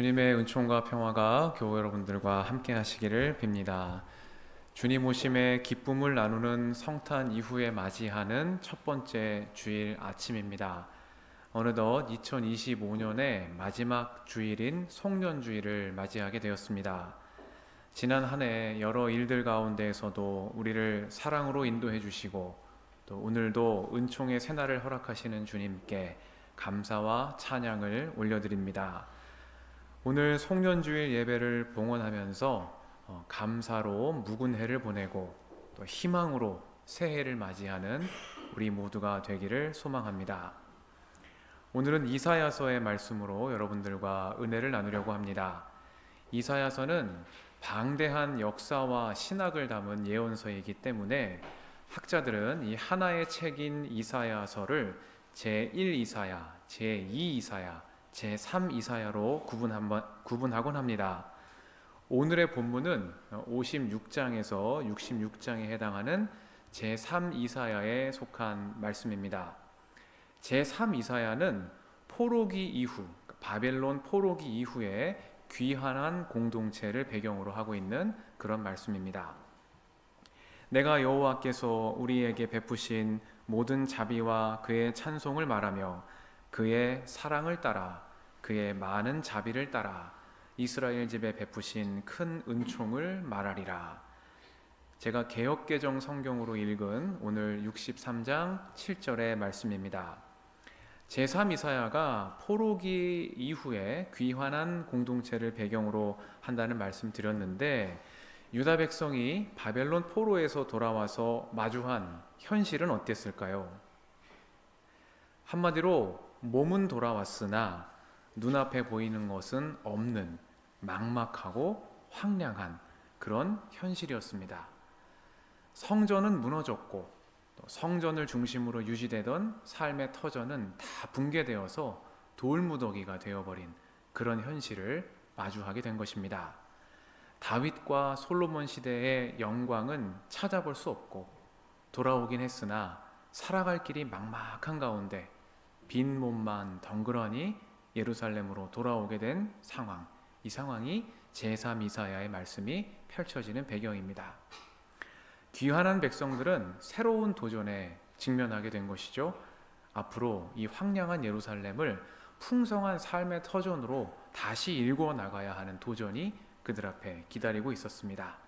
주님의 은총과 평화가 교회 여러분들과 함께 하시기를 빕니다. 주님 오심의 기쁨을 나누는 성탄 이후에 맞이하는 첫 번째 주일 아침입니다. 어느덧 2025년의 마지막 주일인 송년주일을 맞이하게 되었습니다. 지난 한 해 여러 일들 가운데에서도 우리를 사랑으로 인도해 주시고 또 오늘도 은총의 새날을 허락하시는 주님께 감사와 찬양을 올려드립니다. 오늘 송년주일 예배를 봉헌하면서 어, 감사로 묵은 해를 보내고 또 희망으로 새해를 맞이하는 우리 모두가 되기를 소망합니다. 오늘은 이사야서의 말씀으로 여러분들과 은혜를 나누려고 합니다. 이사야서는 방대한 역사와 신학을 담은 예언서이기 때문에 학자들은 이 하나의 책인 이사야서를 제1 이사야, 제2 이사야, 제3 이사야로 구분하곤 합니다. 오늘의 본문은 56장에서 66장에 해당하는 제3 이사야에 속한 말씀입니다. 제3 이사야는 포로기 이후 바벨론 포로기 이후에 귀환한 공동체를 배경으로 하고 있는 그런 말씀입니다. 내가 여호와께서 우리에게 베푸신 모든 자비와 그의 찬송을 말하며 그의 사랑을 따라 그의 많은 자비를 따라 이스라엘 집에 베푸신 큰 은총을 말하리라. 제가 개혁개정 성경으로 읽은 오늘 63장 7절의 말씀입니다. 제3 이사야가 포로기 이후에 귀환한 공동체를 배경으로 한다는 말씀 드렸는데 유다 백성이 바벨론 포로에서 돌아와서 마주한 현실은 어땠을까요? 한마디로 몸은 돌아왔으나 눈앞에 보이는 것은 없는 막막하고 황량한 그런 현실이었습니다. 성전은 무너졌고 성전을 중심으로 유지되던 삶의 터전은 다 붕괴되어서 돌무더기가 되어버린 그런 현실을 마주하게 된 것입니다. 다윗과 솔로몬 시대의 영광은 찾아볼 수 없고 돌아오긴 했으나 살아갈 길이 막막한 가운데 빈 몸만 덩그러니 예루살렘으로 돌아오게 된 상황. 이 상황이 제3 이사야의 말씀이 펼쳐지는 배경입니다. 귀환한 백성들은 새로운 도전에 직면하게 된 것이죠. 앞으로 이 황량한 예루살렘을 풍성한 삶의 터전으로 다시 일궈 나가야 하는 도전이 그들 앞에 기다리고 있었습니다.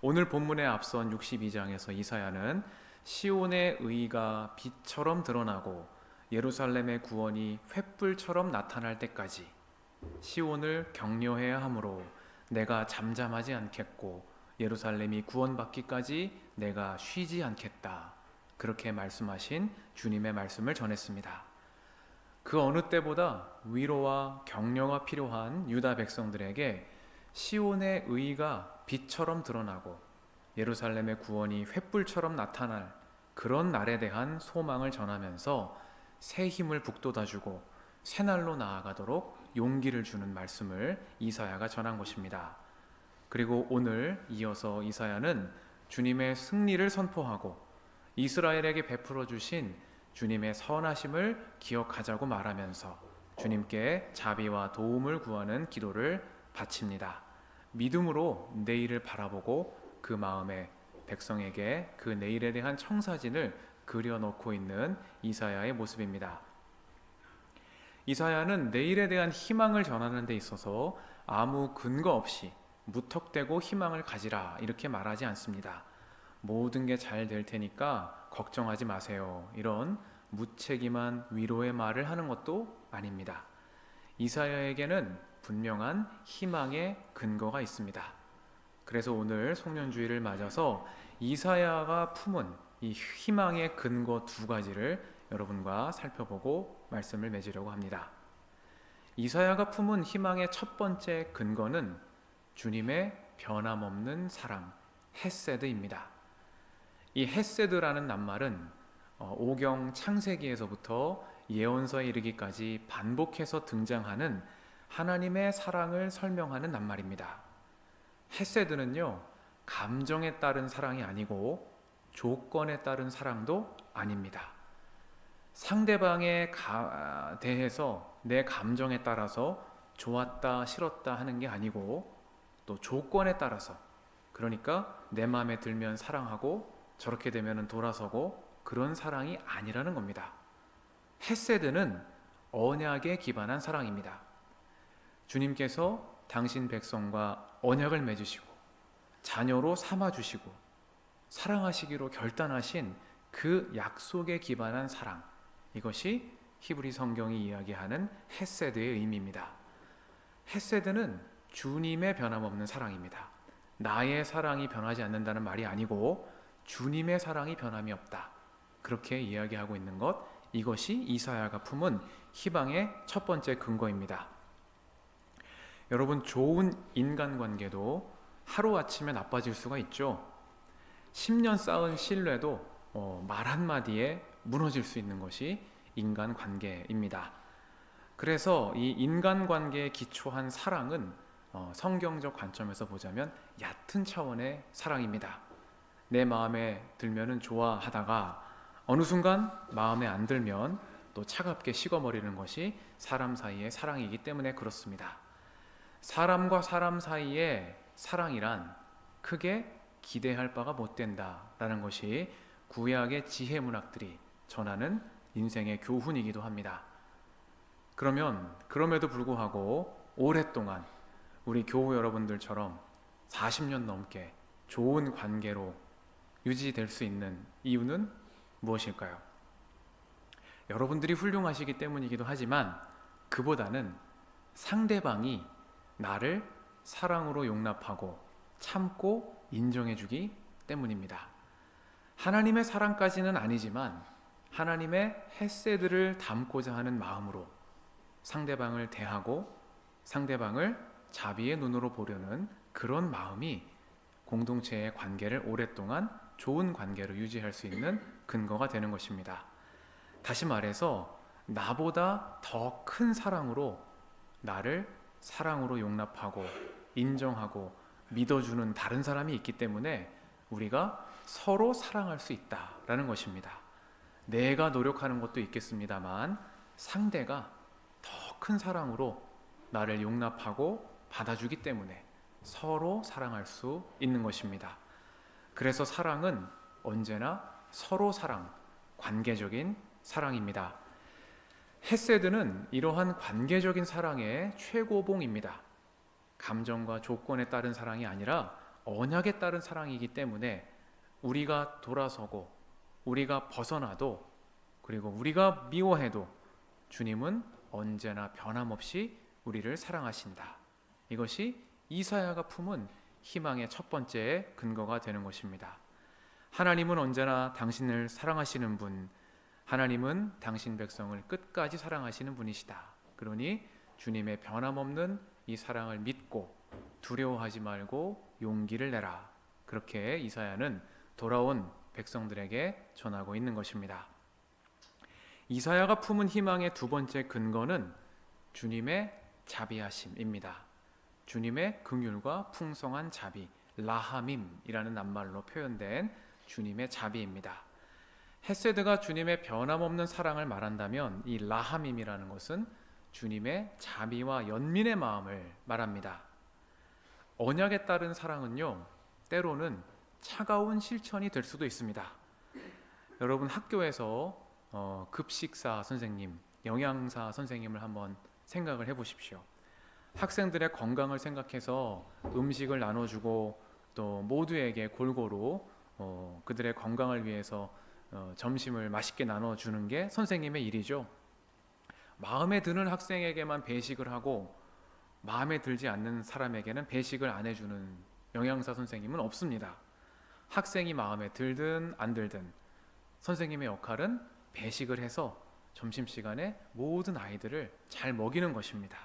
오늘 본문에 앞선 62장에서 이사야는 시온의 의가 빛처럼 드러나고 예루살렘의 구원이 횃불처럼 나타날 때까지 시온을 격려해야 하므로 내가 잠잠하지 않겠고 예루살렘이 구원받기까지 내가 쉬지 않겠다. 그렇게 말씀하신 주님의 말씀을 전했습니다. 그 어느 때보다 위로와 격려가 필요한 유다 백성들에게 시온의 의가 빛처럼 드러나고 예루살렘의 구원이 횃불처럼 나타날 그런 날에 대한 소망을 전하면서 새 힘을 북돋아주고 새 날로 나아가도록 용기를 주는 말씀을 이사야가 전한 것입니다. 그리고 오늘 이어서 이사야는 주님의 승리를 선포하고 이스라엘에게 베풀어 주신 주님의 선하심을 기억하자고 말하면서 주님께 자비와 도움을 구하는 기도를 바칩니다. 믿음으로 내일을 바라보고 그 마음에 백성에게 그 내일에 대한 청사진을 그려놓고 있는 이사야의 모습입니다. 이사야는 내일에 대한 희망을 전하는 데 있어서 아무 근거 없이 무턱대고 희망을 가지라 이렇게 말하지 않습니다. 모든 게 잘 될 테니까 걱정하지 마세요. 이런 무책임한 위로의 말을 하는 것도 아닙니다. 이사야에게는 분명한 희망의 근거가 있습니다. 그래서 오늘 송년주의를 맞아서 이사야가 품은 이 희망의 근거 두 가지를 여러분과 살펴보고 말씀을 맺으려고 합니다. 이사야가 품은 희망의 첫 번째 근거는 주님의 변함없는 사랑, 헤세드입니다. 이 헤세드라는 낱말은 어, 오경 창세기에서부터 예언서에 이르기까지 반복해서 등장하는 하나님의 사랑을 설명하는 낱말입니다. 헤세드는요, 감정에 따른 사랑이 아니고 조건에 따른 사랑도 아닙니다. 상대방에 대해서 내 감정에 따라서 좋았다 싫었다 하는 게 아니고 또 조건에 따라서 그러니까 내 마음에 들면 사랑하고 저렇게 되면은 돌아서고 그런 사랑이 아니라는 겁니다. 헤세드는 언약에 기반한 사랑입니다. 주님께서 당신 백성과 언약을 맺으시고 자녀로 삼아 주시고 사랑하시기로 결단하신 그 약속에 기반한 사랑 이것이 히브리 성경이 이야기하는 헤세드의 의미입니다. 헤세드는 주님의 변함없는 사랑입니다. 나의 사랑이 변하지 않는다는 말이 아니고 주님의 사랑이 변함이 없다. 그렇게 이야기하고 있는 것 이것이 이사야가 품은 희망의 첫 번째 근거입니다. 여러분 좋은 인간관계도 하루아침에 나빠질 수가 있죠. 10년 쌓은 신뢰도 어, 말 한마디에 무너질 수 있는 것이 인간관계입니다. 그래서 이 인간관계에 기초한 사랑은 어, 성경적 관점에서 보자면 얕은 차원의 사랑입니다. 내 마음에 들면은 좋아하다가 어느 순간 마음에 안 들면 또 차갑게 식어버리는 것이 사람 사이의 사랑이기 때문에 그렇습니다. 사람과 사람 사이의 사랑이란 크게 기대할 바가 못 된다라는 것이 구약의 지혜 문학들이 전하는 인생의 교훈이기도 합니다. 그러면 그럼에도 불구하고 오랫동안 우리 교우 여러분들처럼 40년 넘게 좋은 관계로 유지될 수 있는 이유는 무엇일까요? 여러분들이 훌륭하시기 때문이기도 하지만 그보다는 상대방이 나를 사랑으로 용납하고 참고 인정해주기 때문입니다. 하나님의 사랑까지는 아니지만 하나님의 햇새들을 담고자 하는 마음으로 상대방을 대하고 상대방을 자비의 눈으로 보려는 그런 마음이 공동체의 관계를 오랫동안 좋은 관계로 유지할 수 있는 근거가 되는 것입니다. 다시 말해서 나보다 더 큰 사랑으로 나를 사랑으로 용납하고 인정하고 믿어주는 다른 사람이 있기 때문에 우리가 서로 사랑할 수 있다라는 것입니다. 내가 노력하는 것도 있겠습니다만 상대가 더 큰 사랑으로 나를 용납하고 받아주기 때문에 서로 사랑할 수 있는 것입니다. 그래서 사랑은 언제나 서로 사랑, 관계적인 사랑입니다. 헤세드는 이러한 관계적인 사랑의 최고봉입니다. 감정과 조건에 따른 사랑이 아니라 언약에 따른 사랑이기 때문에 우리가 돌아서고 우리가 벗어나도 그리고 우리가 미워해도 주님은 언제나 변함없이 우리를 사랑하신다. 이것이 이사야가 품은 희망의 첫 번째 근거가 되는 것입니다. 하나님은 언제나 당신을 사랑하시는 분, 하나님은 당신 백성을 끝까지 사랑하시는 분이시다. 그러니 주님의 변함없는 이 사랑을 믿고 두려워하지 말고 용기를 내라. 그렇게 이사야는 돌아온 백성들에게 전하고 있는 것입니다. 이사야가 품은 희망의 두 번째 근거는 주님의 자비하심입니다. 주님의 긍휼과 풍성한 자비, 라하밈이라는 낱말로 표현된 주님의 자비입니다. 헤세드가 주님의 변함없는 사랑을 말한다면 이 라하밈이라는 것은 주님의 자비와 연민의 마음을 말합니다. 언약에 따른 사랑은요, 때로는 차가운 실천이 될 수도 있습니다. 여러분 학교에서 어, 급식사 선생님, 영양사 선생님을 한번 생각을 해보십시오. 학생들의 건강을 생각해서 음식을 나눠주고 또 모두에게 골고루 어, 그들의 건강을 위해서 어, 점심을 맛있게 나눠주는 게 선생님의 일이죠. 마음에 드는 학생에게만 배식을 하고 마음에 들지 않는 사람에게는 배식을 안 해주는 영양사 선생님은 없습니다. 학생이 마음에 들든 안 들든 선생님의 역할은 배식을 해서 점심시간에 모든 아이들을 잘 먹이는 것입니다.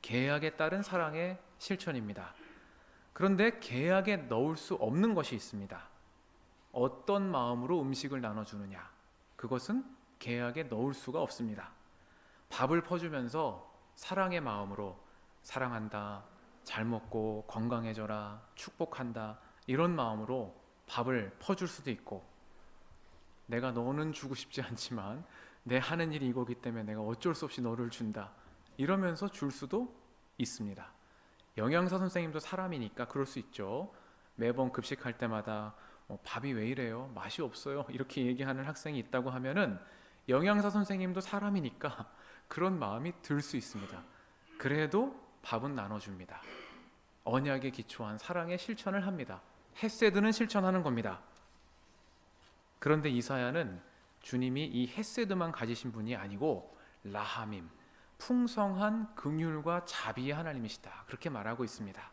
계약에 따른 사랑의 실천입니다. 그런데 계약에 넣을 수 없는 것이 있습니다. 어떤 마음으로 음식을 나눠주느냐. 그것은 계약에 넣을 수가 없습니다. 밥을 퍼주면서 사랑의 마음으로 사랑한다, 잘 먹고 건강해져라, 축복한다, 이런 마음으로 밥을 퍼줄 수도 있고, 내가 너는 주고 싶지 않지만 내 하는 일이 이거기 때문에 내가 어쩔 수 없이 너를 준다. 이러면서 줄 수도 있습니다. 영양사 선생님도 사람이니까 그럴 수 있죠. 매번 급식할 때마다 어, 밥이 왜 이래요? 맛이 없어요. 이렇게 얘기하는 학생이 있다고 하면은 영양사 선생님도 사람이니까 그런 마음이 들 수 있습니다. 그래도 밥은 나눠줍니다. 언약에 기초한 사랑의 실천을 합니다. 헤세드는 실천하는 겁니다. 그런데 이사야는 주님이 이 헤세드만 가지신 분이 아니고 라하밈, 풍성한 긍휼과 자비의 하나님이시다. 그렇게 말하고 있습니다.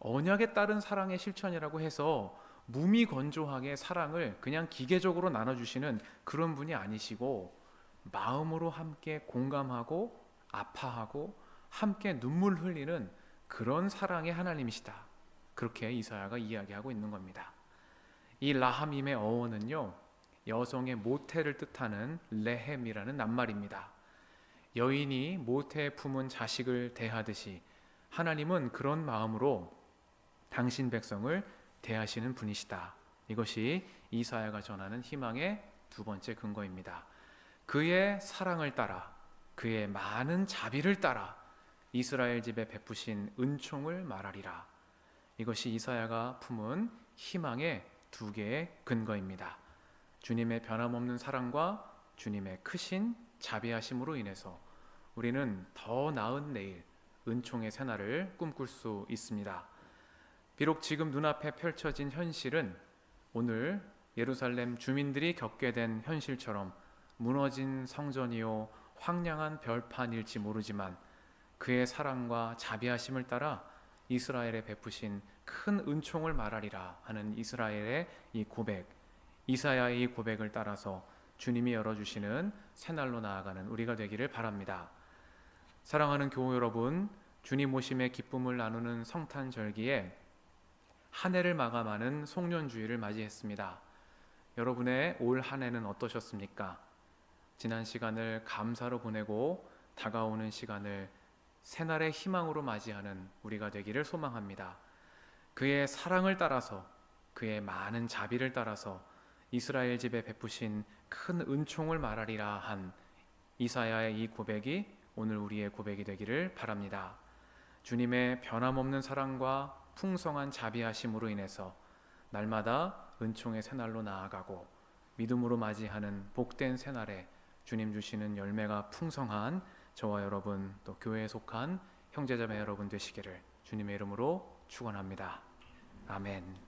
언약에 따른 사랑의 실천이라고 해서 무미건조하게 사랑을 그냥 기계적으로 나눠주시는 그런 분이 아니시고 마음으로 함께 공감하고 아파하고 함께 눈물 흘리는 그런 사랑의 하나님이시다. 그렇게 이사야가 이야기하고 있는 겁니다. 이 라함임의 어원은요 여성의 모태를 뜻하는 레헴이라는 낱말입니다. 여인이 모태에 품은 자식을 대하듯이 하나님은 그런 마음으로 당신 백성을 대하시는 분이시다. 이것이 이사야가 전하는 희망의 두 번째 근거입니다. 그의 사랑을 따라 그의 많은 자비를 따라 이스라엘 집에 베푸신 은총을 말하리라. 이것이 이사야가 품은 희망의 두 개의 근거입니다. 주님의 변함없는 사랑과 주님의 크신 자비하심으로 인해서 우리는 더 나은 내일 은총의 새날을 꿈꿀 수 있습니다. 비록 지금 눈앞에 펼쳐진 현실은 오늘 예루살렘 주민들이 겪게 된 현실처럼 무너진 성전이요 황량한 별판일지 모르지만 그의 사랑과 자비하심을 따라 이스라엘에 베푸신 큰 은총을 말하리라 하는 이스라엘의 이 고백, 이사야의 이 고백을 따라서 주님이 열어주시는 새날로 나아가는 우리가 되기를 바랍니다. 사랑하는 교우 여러분, 주님 오심의 기쁨을 나누는 성탄절기에 한 해를 마감하는 송년주의를 맞이했습니다. 여러분의 올 한 해는 어떠셨습니까? 지난 시간을 감사로 보내고 다가오는 시간을 새날의 희망으로 맞이하는 우리가 되기를 소망합니다. 그의 사랑을 따라서 그의 많은 자비를 따라서 이스라엘 집에 베푸신 큰 은총을 말하리라 한 이사야의 이 고백이 오늘 우리의 고백이 되기를 바랍니다. 주님의 변함없는 사랑과 풍성한 자비하심으로 인해서 날마다 은총의 새날로 나아가고 믿음으로 맞이하는 복된 새날에 주님 주시는 열매가 풍성한 저와 여러분 또 교회에 속한 형제자매 여러분 되시기를 주님의 이름으로 축원합니다. 아멘.